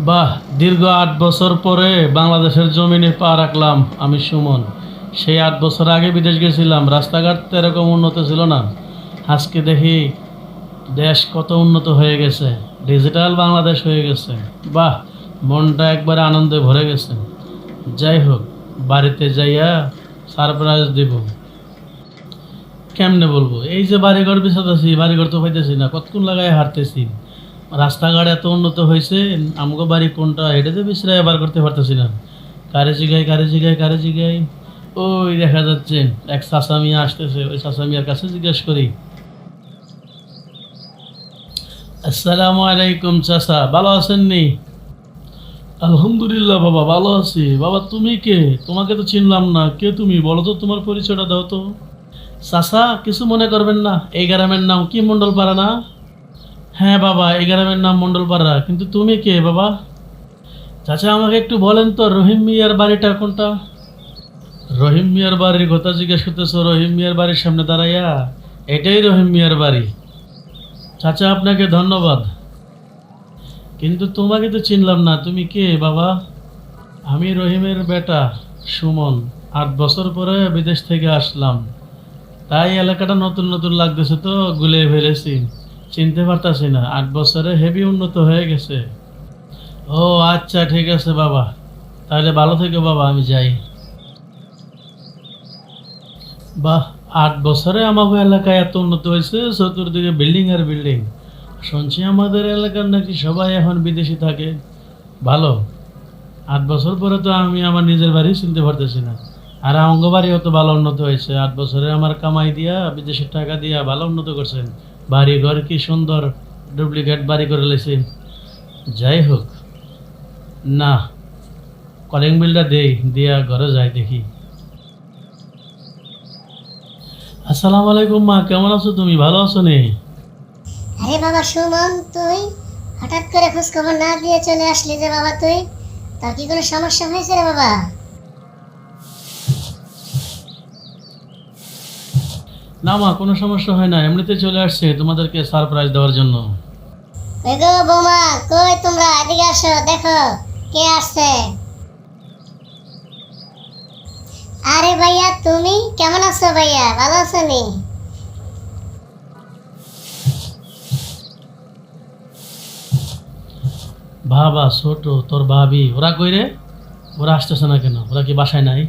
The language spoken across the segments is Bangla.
বাহ, দীর্ঘ আট বছর পরে বাংলাদেশের জমিনে পা রাখলাম আমি সুমন। সেই আট বছর আগে বিদেশ গেছিলাম, রাস্তাঘাট তো এরকম উন্নত ছিল না। আজকে দেখি দেশ কত উন্নত হয়ে গেছে ডিজিটাল বাংলাদেশ হয়ে গেছে। বাহ, মনটা একবারে আনন্দে ভরে গেছে। যাই হোক, বাড়িতে যাইয়া সারপ্রাইজ দিব। কেমনে বলব? এই যে বাড়িঘর বিছাতেছি, বাড়িঘর তো পাইতেছি না, কতক্ষণ লাগায় হাঁটতেছি? রাস্তাঘাট এত উন্নত হয়েছে আমাকে বাড়ি কোনটা? এটা তো বিশ্রায় বার করতে পারতেছি না। কারে জিগাই কারে জিগাই কারে জিগাই? ওই দেখা যাচ্ছে, এক চাষামিয়া আসতেছে, ওই চাষামিয়ার কাছে জিজ্ঞেস করি। আসসালামু আলাইকুম চাষা ভালো আছেন নি? আলহামদুলিল্লাহ বাবা, ভালো আছি। বাবা, তুমি কে? তোমাকে তো চিনলাম না। কে তুমি? বলো তো তোমার পরিচয়টা দাও তো। চাষা কিছু মনে করবেন না। এই গ্রামের নাম কি মণ্ডলপাড়া না? হ্যাঁ বাবা, এই গ্রামের নাম মণ্ডলপাড়া। কিন্তু তুমি কে বাবা? চাচা, আমাকে একটু বলেন তো, রহিম মিয়ার বাড়িটা কোনটা? রহিম মিয়ার বাড়ির কথা জিজ্ঞেস করতেছো, রহিম মিয়ার বাড়ির সামনে দাঁড়াইয়া? এটাই রহিম মিয়ার বাড়ি। চাচা, আপনাকে ধন্যবাদ। কিন্তু তোমাকে তো চিনলাম না, তুমি কে বাবা? আমি রহিমের বেটা, সুমন। আট বছর পরে বিদেশ থেকে আসলাম। তাই এলাকাটা নতুন নতুন লাগতেছে তো, গুলিয়ে ফেলেছি। চিনতে পারতাছি না। আট বছরে হেভি উন্নত হয়ে গেছে। ও আচ্ছা ঠিক আছে বাবা। তাহলে ভালো থেকো বাবা, আমি যাই। বাহ, আট বছরে আমাদের এলাকায় এত উন্নত হয়েছে, চতুর্দিকে বিল্ডিং আর বিল্ডিং। শুনছি আমাদের এলাকার নাকি সবাই এখন বিদেশি থাকে। ভালো। আট বছর পরে তো আমি আমার নিজের বাড়ি চিনতে পারতেছি না। আর অঙ্গ বাড়িও তো ভালো উন্নত হয়েছে। আট বছরে আমার কামাই দিয়া, বিদেশের টাকা দিয়া ভালো উন্নত করছেন। বাড়ি ঘর কি সুন্দর? ডুপ্লিকেট বাড়ি করে লেছে। যাই হোক না কলিং বিলটা দেই, দিয়া ঘরে যাই দেখি। আসসালামু আলাইকুম মা, কেমন আছো তুমি? ভালো আছো নি? আরে বাবা সুমন, তুই? হঠাৎ করে খোঁজ খবর না দিয়ে চলে আসলি যে বাবা তুই? তোর কি কোনো সমস্যা হয়েছে রে বাবা? না মা কোনো সমস্যা হয় না। এমনিতে চলে আসছে তোমাদেরকে সারপ্রাইজ দেওয়ার জন্য। গো বৌমা কই তোমরা? এদিকে আসো দেখো কে আসছে? আরে ভাইয়া তুমি? কেমন আছো ভাইয়া? ভালো আছো নি? বাবা ছোট তোর ভাবি ওরা কই রে? ওরা আসতেছে না কেন? ওরা কি বাসায় নাই?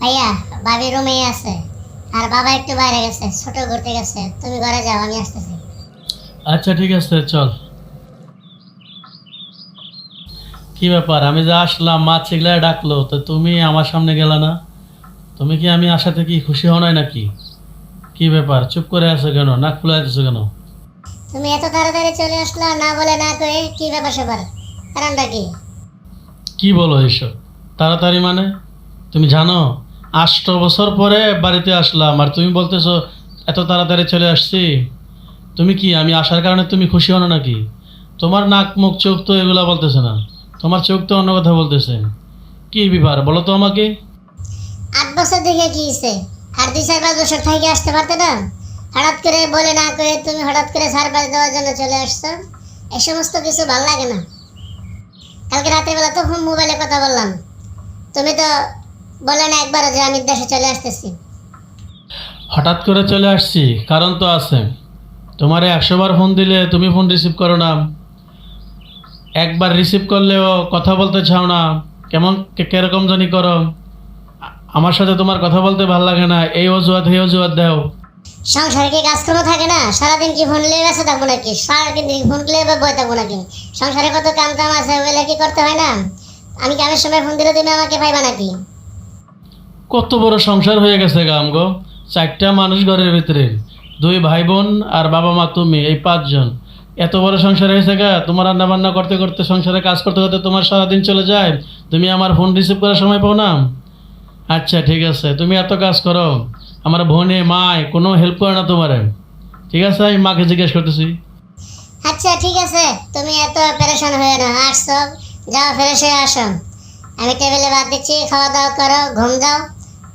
ভাইয়া ভাবি রুমেই আছে। আর বাবা একটু বাইরে গেছে ছোট ঘুরতে গেছে। তুমি ঘরে যাও আমি আসতেছি। আচ্ছা ঠিক আছে চল। কি ব্যাপার? আমি যা আসলাম মা চিগলায় ডাকলো তো তুমি আমার সামনে গেলা না? তুমি কি আমি আসাতে কি খুশি হও নাই নাকি? কি ব্যাপার? চুপ করে আছো কেন? নাক খুলে আছো কেন? তুমি এত তাড়াতাড়ি চলে আসলা না বলে না কয়ে কি ব্যাপার স্যাপার কারণটা কি? কি বলো এসব? তাড়াতাড়ি মানে? তুমি জানো? আষ্ট বছর পরে বাড়িতে আসলাম। আর তুমি বলতেছো, এত তাড়াতাড়ি চলে আসছি। তুমি কি, আমি আসার কারণে তুমি খুশি হও না নাকি? তোমার নাক, মুখ, চোখ তো এগুলো বলতেছে না। তোমার চোখ তো অন্য কথা বলতেছে। কি ব্যাপার, বলো তো আমাকে। আট বছর দেখে কি হয়েছে আর দুই, চার, পাঁচ বছর থেকে আসতে পারতে না? হঠাৎ করে বলে না করে তুমি হঠাৎ করে সারপ্রাইজ দেওয়ার জন্য চলে আসছো? এই সমস্ত কিছু ভালো লাগে না। কালকে রাত্রিবেলা তো ফোন মোবাইলে কথা বললাম। তুমি তো বলে না একবার যে আমি দেশে চলে আসতেছি। হঠাৎ করে চলে আসছি কারণ তো আছে। তোমারে একশো বার ফোন দিলে তুমি ফোন রিসিভ করো না। একবার রিসিভ করলেও কথা বলতে চাও না। কেমন কীরকম জানি করো। আমার সাথে তোমার কথা বলতে ভালো লাগে না। এই অজুহাত এই অজুহাত দাও। সংসারে কি কাজকর্ম থাকে না? সারাদিন কি ফোন নিয়ে ব্যস্ত থাকব নাকি? সারাদিন কি ফোন নিয়ে বই থাকব নাকি? সংসারে কত কাম টাম আছে ওগুলো কি করতে হয় না? আমি কামের সময় ফোন দিলে তুমি আমাকে পাইবা নাকি? কত বড় সংসার হয়ে গেছে গো চারটা মানুষ ঘরের ভিতরে, দুই ভাই বোন আর বাবা মা তুমি, এই পাঁচজন। এত বড় সংসার হয়েছে গা, তোমার রান্না বান্না করতে করতে সংসারে কাজ করতে করতে তোমার সারাদিন চলে যায়। তুমি আমার ফোন রিসিভ করার সময় পাও না? আচ্ছা ঠিক আছে, তুমি এত কাজ করো। আমার বোনে, মায় কোনো হেল্প করে না তোমার। ঠিক আছে, আমি মাকে জিজ্ঞেস করতেছি। আচ্ছা ঠিক আছে, তুমি এত প্যারেশান হয়ে না, আসছো। যাও ফ্রেশ হয়ে আসো। আমি টেবিলে ভাত দিচ্ছি খাওয়া দাওয়া করো, ঘুম যাও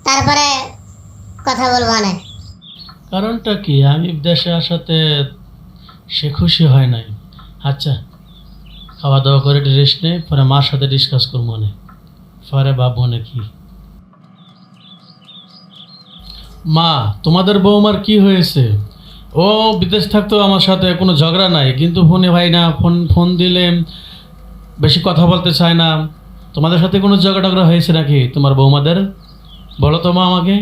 তারপরে কথা বলব অনেক। কারণটা কি? আমি দেশে আসাতে সে খুশি হয় নাই। আচ্ছা খাওয়া দাওয়া করে রেস্ট নেই, পরে মার সাথে ডিসকাস করব মনে পরে ভাববো নাকি মা, তোমাদের বৌমার কি হয়েছে? ও বিদেশ থাকতো আমার সাথে কোনো ঝগড়া নাই, কিন্তু ফোনে ভাই না, ফোন ফোন দিলে বেশি কথা বলতে চায় না। তোমাদের সাথে কোনো ঝগড়া টগড়া হয়েছে নাকি তোমার বৌমাদের? বলো তো মা আমাকে।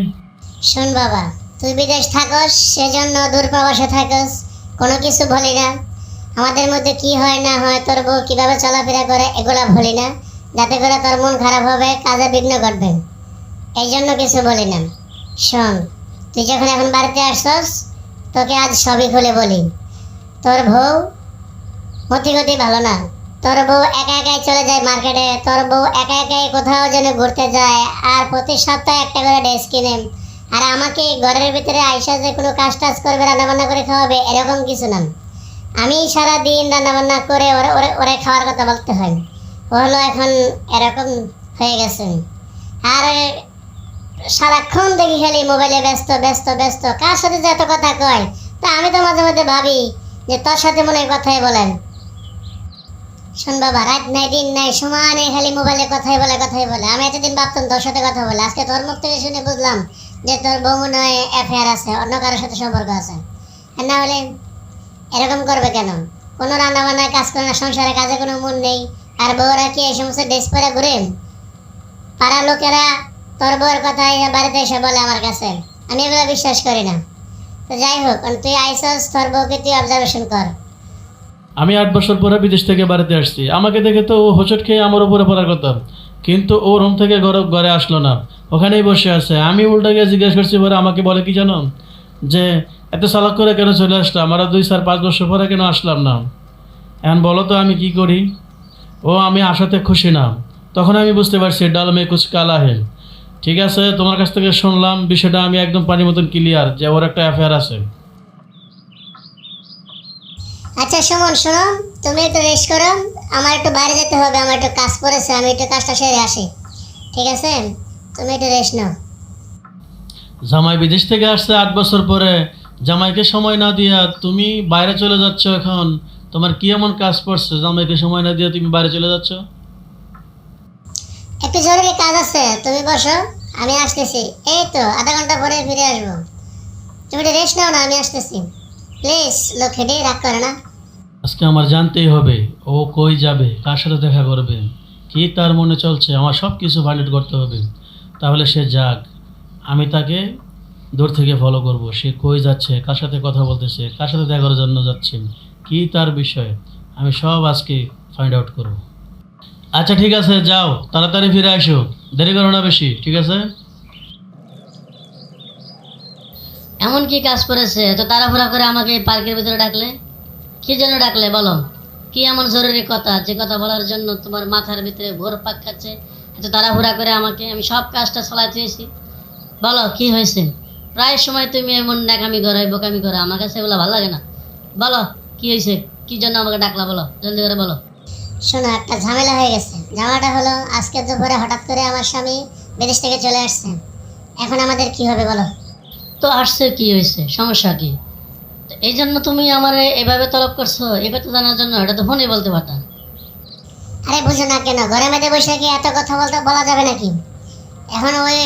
শোন বাবা, তুই বিদেশ থাকস, সেজন্য দূর প্রবাসে থাকস, কোনো কিছু বলি না। আমাদের মধ্যে কি হয়, না হয়, তোর বউ কীভাবে চলাফেরা করে, এগুলা বলি না। যাতে করে তোর মন খারাপ হবে, কাজে বিঘ্ন ঘটবে। এই জন্য কিছু বলি না। শোন, তুই যখন এখন বাড়িতে আসছস, তোকে আজ সবই খুলে বলি। তোর বউ মতিগতি ভালো না। তোর বউ একা একাই চলে যায় মার্কেটে, তোর বউ একা একাই কোথাও যেন ঘুরতে যায়, আর প্রতি সপ্তাহে একটা করে ড্রেস কিনে। আর আমাকে ঘরের ভিতরে আইসা যে কোনো কাজ টাজ করবে, রান্নাবান্না করে খাওয়াবে, এরকম কিছু না। আমি সারা দিন রান্নাবান্না করে ওরে ওরে খাওয়ার কথা বলতে হয়। ও হলো এখন এরকম হয়ে গেছে। আর সারাক্ষণ দেখি খালি মোবাইলে ব্যস্ত ব্যস্ত ব্যস্ত। কার সাথে যে এত কথা কয়? তা আমি তো মাঝে মাঝে ভাবি যে তোর সাথে মনে হয় কথাই বলেন। শোন বাবা রাত নাই, দিন নাই খালি মোবাইলে কথাই বলে কথাই বলে। আমি এতদিন ভাবতাম তোর সাথে কথা বলে, আজকে তোর মুখ থেকে শুনে বুঝলাম যে তোর বউ হয় অ্যাফেয়ার আছে, অন্য কারোর সাথে সম্পর্ক আছে। না হলে এরকম করবে কেন? কোনো রান্না কাজ করে না, সংসারে কাজে কোনো মন নেই। আর বউরা কি এই সমস্ত ড্রেস পরে ঘুরে? পাড়ার লোকেরা তোর বউয়ের কথা বাড়িতে এসে বলে আমার কাছে। আমি এগুলো বিশ্বাস করি না। তো যাই হোক, তুই আইসস, তোর বউকে তুই অবজারভেশন কর। আমি আট বছর পরে বিদেশ থেকে বাড়িতে আসছি। আমাকে দেখে তো ও হোঁচট খেয়ে আমার উপরে পড়ার কথা। কিন্তু ও রুম থেকে ঘরে ঘরে আসলো না। ওখানেই বসে আছে। আমি উল্টা গিয়ে জিজ্ঞেস করছি পরে আমাকে বলে কি জানো? যে, এত সালাক করে কেন চলে আসলাম? আমরা দুই চার পাঁচ বছর পরে কেন আসলাম না? এখন বলো তো, আমি কি করি? ও, আমি আসাতে খুশি না। তখন আমি বুঝতে পারছি, ডাল মে কুচ কালা ঠিক আছে, তোমার কাছ থেকে শুনলাম, বিষয়টা আমি একদম পানির মতন ক্লিয়ার যে ওর একটা অ্যাফেয়ার আছে। আচ্ছা সুমন শোনো তুমি একটু রেস্ট করো। আমার একটু বাইরে যেতে হবে আমার একটু কাজ পড়েছে আমি একটু কাজটা সেরে আসি। ঠিক আছে? তুমি একটু রেস্ট নাও। জামাই বিদেশ থেকে আসছে আট বছর পরে। জামাইকে সময় না দিয়া তুমি বাইরে চলে যাচ্ছ এখন। তোমার কি এমন কাজ পড়ছে? জামাইকে সময় না দিয়ে তুমি বাইরে চলে যাচ্ছ? একটু জরুরি কাজ আছে তুমি বসো আমি আসতেছি। এই তো আধা ঘণ্টা পরে ফিরে আসব। তুমি রেস্ট নাও না আমি আসতেছি। প্লিজ লক্ষ্মীটি রাগ করে না। আজকে আমার জানতেই হবে, ও কই যাবে, কার সাথে দেখা করবে, কি তার মনে চলছে, আমার সব কিছু ভ্যালিড করতে হবে। তাহলে সে যাক, আমি তাকে দূর থেকে ফলো করব, সে কই যাচ্ছে, কার সাথে কথা বলতেছে, কার সাথে দেখা করার জন্য যাচ্ছে, কি তার বিষয়, আমি সব আজকে ফাইন্ড আউট করব। আচ্ছা ঠিক আছে, যাও, তাড়াতাড়ি ফিরে আসো, দেরি করো না বেশি, ঠিক আছে? এমন কি কাজ করেছে? এত তাড়াহুড়া করে আমাকে এই পার্কের ভিতরে ডাকলে? কি জন্য ডাকলে, বলো? কি এমন জরুরি কথা? যে কথা বলার জন্য তোমার মাথার ভিতরে ভোর পাক খাচ্ছে, এত তাড়াহুড়া করে আমাকে আমি সব কাজটা চালাতে এসেছি বলো, কি হয়েছে? প্রায় সময় তুমি এমন নাকামি করো বোকামি করো, আমার কাছে এগুলো ভালো লাগে না। বলো, কি হয়েছে? কি জন্য আমাকে ডাকলা, বলো? জলদি করে বলো। শোনো, একটা ঝামেলা হয়ে গেছে। ঝামেলাটা হলো, আজকে দুপুরে হঠাৎ করে আমার স্বামী বিদেশ থেকে চলে আসছে। এখন আমাদের কি হবে, বলো? তো আসছে কি হয়েছে? সমস্যা কি? এই জন্য তুমি আমার এভাবে তলব করছ এ কথা জানার জন্য এটা তো ফোনে বলতে পারতাম। আরে বুঝো না কেন ঘরে মেয়েদের বসে কি এত কথা বলতে বলা যাবে নাকি? এখন ওই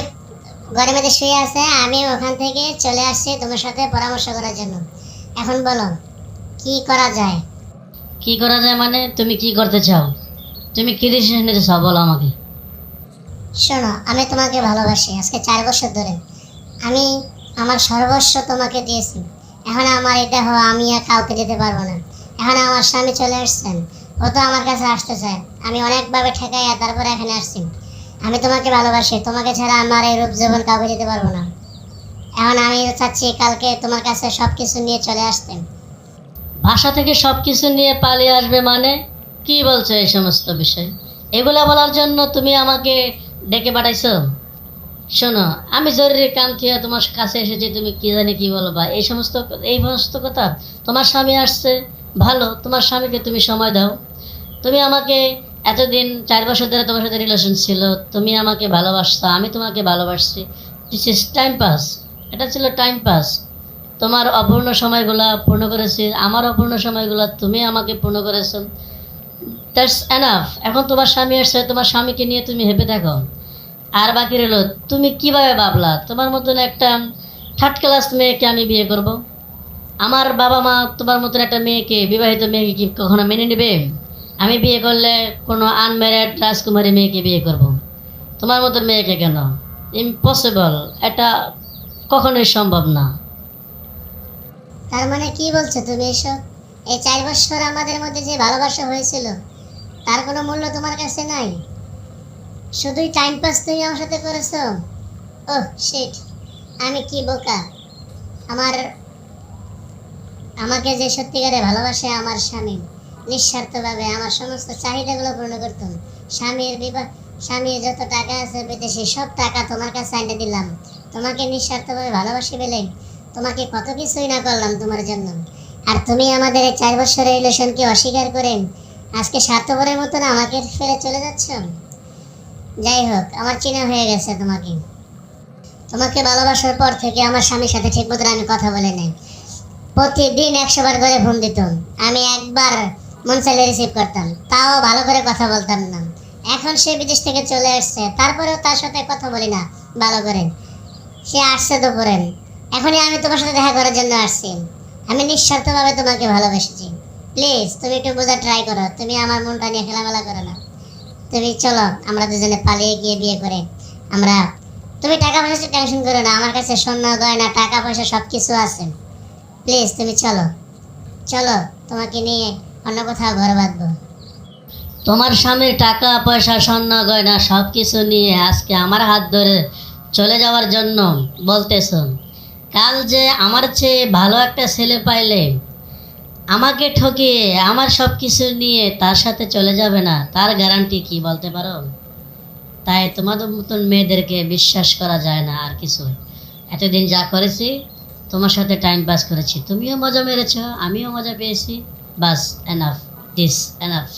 ঘরে মেয়েদের শুয়ে আছে আমি ওখান থেকে চলে আসছি তোমার সাথে পরামর্শ করার জন্য। এখন বলো কি করা যায়? কি করা যায় মানে? তুমি কি করতে চাও? তুমি কি ডিসিশন নিতে চাও বলো আমাকে। শোনো আমি তোমাকে ভালোবাসি আজকে চার বছর ধরে। আমি আমার সর্বস্ব তোমাকে দিয়েছি। এখন আমার এটা হওয়া আমি আর কাউকে দিতে পারব না। এখন আমার স্বামী চলে আসছেন। ও তো আমার কাছে আসতে চায়। আমি অনেকভাবে ঠেকাইয়া তারপরে এখানে আসছি। আমি তোমাকে ভালোবাসি। তোমাকে ছাড়া আমার এই রূপ জীবন কাউকে দিতে পারব না। এখন আমি চাচ্ছি কালকে তোমার কাছে সব কিছু নিয়ে চলে আসতে। ভাষা থেকে সব কিছু নিয়ে পালিয়ে আসবে মানে? কি বলছো এই সমস্ত বিষয়? এগুলো বলার জন্য তুমি আমাকে ডেকে পাঠাইছো? শোনো, আমি জরুরি কাম থেকে তোমার কাছে এসেছি তুমি কি জানি কি বলবা এই সমস্ত এই সমস্ত কথা, তোমার স্বামী আসছে, ভালো, তোমার স্বামীকে তুমি সময় দাও। তুমি আমাকে এতদিন, চার বছর ধরে তোমার সাথে রিলেশন ছিল, তুমি আমাকে ভালোবাসছো, আমি তোমাকে ভালোবাসছি। দিস ইজ টাইম পাস এটা ছিল টাইম পাস তোমার অপূর্ণ সময়গুলা পূর্ণ করেছি, আমার অপূর্ণ সময়গুলা তুমি আমাকে পূর্ণ করেছ। দ্যাটস এনাফ এখন তোমার স্বামী আসছে, তোমার স্বামীকে নিয়ে তুমি হেপে দেখো আর বাকি রইল, তুমি কীভাবে ভাবলা? তোমার মতন একটা থার্ড ক্লাস মেয়েকে আমি বিয়ে করব। আমার বাবা মা তোমার মতন একটা মেয়েকে, বিবাহিত মেয়েকে কি কখনো মেনে নেবে? আমি বিয়ে করলে কোনো আনম্যারিড রাজকুমারী মেয়েকে বিয়ে করব। তোমার মতন মেয়েকে কেন? ইম্পসিবল এটা কখনোই সম্ভব না। তার মানে কি বলছো তুমি এসব? এই চার বছর আমাদের মধ্যে যে ভালোবাসা হয়েছিল, তার কোনো মূল্য তোমার কাছে নাই? শুধুই টাইম পাস তুমি আমার সাথে করেছ? ওহ শিট আমি কি বোকা? আমার, আমাকে যে সত্যিকারে ভালোবাসে আমার স্বামী, নিঃস্বার্থভাবে আমার সমস্ত চাহিদাগুলো পূর্ণ করতাম স্বামীর বিবাহ স্বামীর যত টাকা আছে বিদেশে, সব টাকা তোমার কাছে আইনে দিলাম। তোমাকে নিঃস্বার্থভাবে ভালোবাসি বলে তোমাকে কত কিছুই না করলাম তোমার জন্য। আর তুমি আমাদের এই চার বছরের রিলেশনকে অস্বীকার করে আজকে স্বার্থপরের মতন আমাকে ফেলে চলে যাচ্ছ? যাই হোক, আমার চেনা হয়ে গেছে তোমাকে। তোমাকে ভালোবাসার পর থেকে আমার স্বামীর সাথে ঠিক মতন আমি কথা বলে নেই। প্রতিদিন একশো বার করে ফোন দিতাম। আমি একবার মন রিসিভ করতাম। তাও ভালো করে কথা বলতাম না। এখন সে বিদেশ থেকে চলে আসছে। তারপরেও তার সাথে কথা বলি না, ভালো করে। সে আসছে দুপুরে। এখনই আমি তোমার সাথে দেখা করার জন্য আসছি। আমি নিঃস্বার্থভাবে তোমাকে ভালোবেসেছি। প্লিজ তুমি একটু বোঝা ট্রাই করো। তুমি আমার মনটা নিয়ে খেলামেলা করো না। তুমি চলো, আমরা দুজনে পালিয়ে গিয়ে বিয়ে করে। আমরা, তুমি টাকা পয়সা টেনশন করো না, আমার কাছে স্বর্ণ, গয়না, টাকা পয়সা সব কিছু আছে। প্লিজ তুমি চলো। চলো, তোমাকে নিয়ে অন্য কোথাও ঘর বাঁধবো। তোমার স্বামীর টাকা, পয়সা, স্বর্ণ, গয়না সব কিছু নিয়ে আজকে আমার হাত ধরে চলে যাওয়ার জন্য বলতেছ। কাল যে আমার চেয়ে ভালো একটা ছেলে পাইলে আমাকে ঠকিয়ে আমার সব কিছু নিয়ে তার সাথে চলে যাবে না, তার গ্যারান্টি কি বলতে পারো? তাই তোমাদের মতন মেয়েদেরকে বিশ্বাস করা যায় না আর কিছু এতদিন যা করেছি, তোমার সাথে টাইম পাস করেছি। তুমিও মজা মেরেছ, আমিও মজা পেয়েছি। বাস এনাফ দিস এনাফ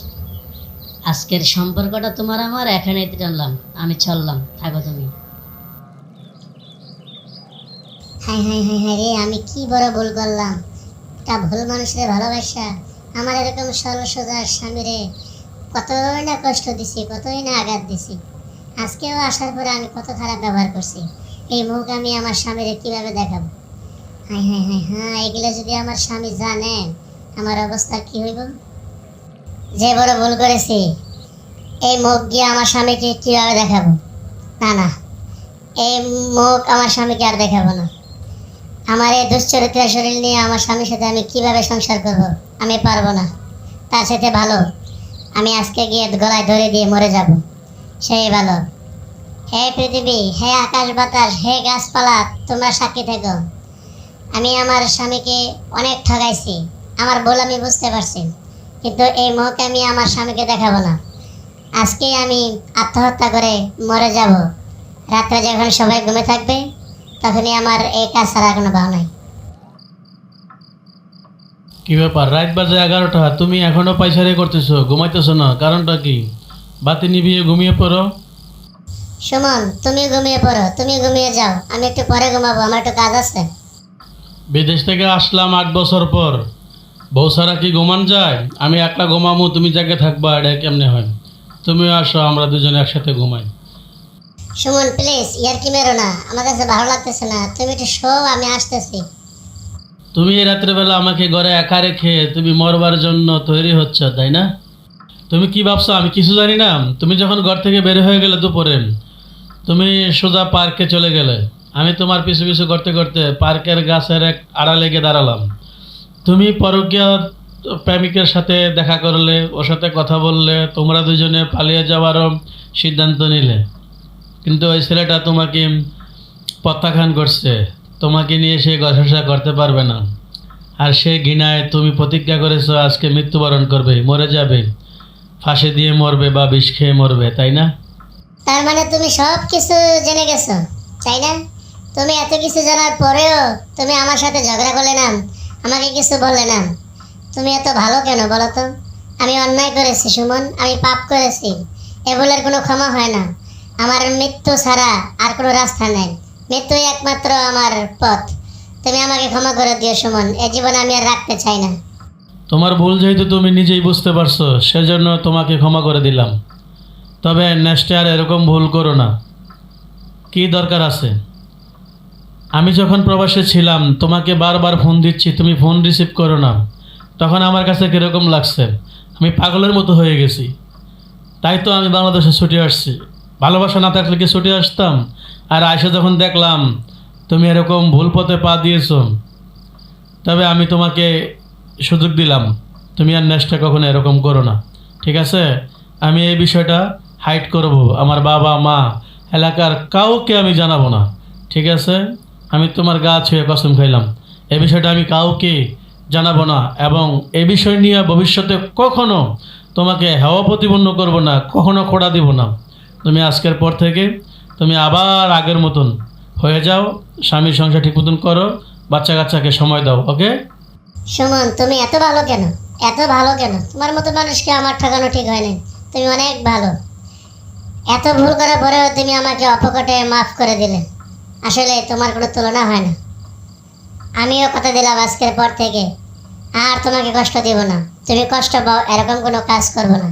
আজকের সম্পর্কটা তোমার আমার এখানে জানলাম, আমি চললাম, থাকো তুমি। হাই হাই হাই হাই রে, আমি কি বড় ভুল করলাম? তা ভুল মানুষের ভালোবাসা। আমার এরকম সরল সোজা স্বামীরে কতই না কষ্ট দিছি, কতই না আঘাত দিছি। আজকেও আসার পরে আমি কত খারাপ ব্যবহার করছি। এই মুখ আমি আমার স্বামীরে কীভাবে দেখাবো? হাই হাই হাই হ্যাঁ এগুলো যদি আমার স্বামী জানে, আমার অবস্থা কি হইব? যে বড় ভুল করেছি, এই মুখ গিয়ে আমার স্বামীকে কীভাবে দেখাবো? না না, এই মুখ আমার স্বামীকে আর দেখাবো না। আমার এই দুশ্চরিত্র শরীর নিয়ে আমার স্বামীর সাথে আমি কীভাবে সংসার করব, আমি পারব না। তার সাথে ভালো, আমি আজকে গিয়ে গলায় ধরে দিয়ে মরে যাব। সেই ভালো। হে পৃথিবী, হে আকাশ বাতাস, হে গাছপালা, তোমরা সাক্ষী থেকো। আমি আমার স্বামীকে অনেক ঠগাইছি। আমার ভুল আমি বুঝতে পারছি। কিন্তু এই মুখ আমি আমার স্বামীকে দেখাবো না। আজকে আমি আত্মহত্যা করে মরে যাব। রাত্রে যখন সবাই ঘুমে থাকবে তখনই আমার এই কাজ ছাড়া কোনো ভাব নাই। কি ব্যাপার? রাত বাজে এগারোটা। তুমি এখনও পাইসারি করতেছো ঘুমাইতেছো না কারণটা কি? বাতি নিভিয়ে ঘুমিয়ে পড়ো। সুমন তুমি ঘুমিয়ে পড়ো তুমি ঘুমিয়ে যাও। আমি একটু পরে ঘুমাবো আমার একটু কাজ আছে। বিদেশ থেকে আসলাম আট বছর পর। বউ সারা কি ঘুমান যায়? আমি একলা ঘুমামু তুমি জাগে থাকবা এটা কেমনে হয়? তুমিও আসো আমরা দুজনে একসাথে ঘুমাই। সুমন প্লিজ ইয়ার কি মেরো না? আমার কাছে ভালো লাগতেছে না। তুমি একটু শো আমি আসতেছি। তুমি এই রাত্রেবেলা আমাকে ঘরে একা রেখে তুমি মরবার জন্য তৈরি হচ্ছ, তাই না? তুমি কি ভাবছ? আমি কিছু জানি না। তুমি যখন ঘর থেকে বের হয়ে গেলে দুপুরে, তুমি সোজা পার্কে চলে গেলে। আমি তোমার পিছু পিছু করতে করতে পার্কের গাছের এক আড়ালে গিয়ে দাঁড়ালাম। তুমি পরকীয় প্রেমিকের সাথে দেখা করলে, ওর সাথে কথা বললে, তোমরা দুজনে পালিয়ে যাওয়ারও সিদ্ধান্ত নিলে। কিন্তু ওই ছেলেটা তোমাকে প্রত্যাখ্যান করছে। তোমাকে নিয়ে সে গসা করতে পারবে না। আর সে ঘৃণায় তুমি প্রতিজ্ঞা করেছ, আজকে মৃত্যুবরণ করবে, মরে যাবে। ফাঁসি দিয়ে মরবে বা বিষ খেয়ে মরবে, তাই না? তার মানে তুমি সব কিছু জেনে গেছো, তাই না? তুমি এত কিছু জানার পরেও তুমি আমার সাথে ঝগড়া করলে না, আমাকে কিছু বললে না। তুমি এত ভালো কেন বলো তো? আমি অন্যায় করেছি, সুমন, আমি পাপ করেছি। এ ভুলের কোনো ক্ষমা হয় না। আমার মৃত্যু ছাড়া আর কোনো রাস্তা নেই। মৃত্যুই একমাত্র আমার পথ। তুমি আমাকে ক্ষমা করে দিও সুমন, এ জীবন আমি আর রাখতে চাই না। তোমার ভুল যেহেতু তুমি নিজেই বুঝতে পারছ, সেজন্য তোমাকে ক্ষমা করে দিলাম। তবে নেক্সটে আর এরকম ভুল করো না। কি দরকার আছে? আমি যখন প্রবাসে ছিলাম, তোমাকে বারবার ফোন দিচ্ছি, তুমি ফোন রিসিভ করো না। তখন আমার কাছে কীরকম লাগছে? আমি পাগলের মতো হয়ে গেছি। তাই তো আমি বাংলাদেশে ছুটে আসছি। ভালোবাসা না থাকলে কি ছুটে আসতাম? আর আয়সা যখন দেখলাম, তুমি এরকম ভুল পথে পা দিয়েছ, তবে আমি তোমাকে সুযোগ দিলাম। তুমি আর নেক্সটে কখনো এরকম করো না। ঠিক আছে? আমি এই বিষয়টা হাইড করব। আমার বাবা, মা, এলাকার কাউকে আমি জানাব না। ঠিক আছে? আমি তোমার গা ছুঁয়ে কসম খাইলাম। এই বিষয়টা আমি কাউকে জানাব না এবং এ বিষয় নিয়ে ভবিষ্যতে কখনো তোমাকে হেওয়া প্রতিপন্ন করব না, কখনো খোড়া দিব না। তুমি আজকের পর থেকে তুমি আবার আগের মতন হয়ে যাও, স্বামীর সংসার ঠিক মতন করো বাচ্চা কাচ্চাকে সময় দাও, ওকে? সুমন, তুমি এত ভালো কেন? এত ভালো কেন? তোমার মতো মানুষকে আমার ঠকানো ঠিক হয়নি তুমি অনেক ভালো। এত ভুল করার পরেও তুমি আমাকে অপকটে মাফ করে দিলে। আসলে তোমার কোনো তুলনা হয় না। আমিও কথা দিলাম আজকের পর থেকে। আর তোমাকে কষ্ট দিব না। তুমি কষ্ট পাও, এরকম কোনো কাজ করব না।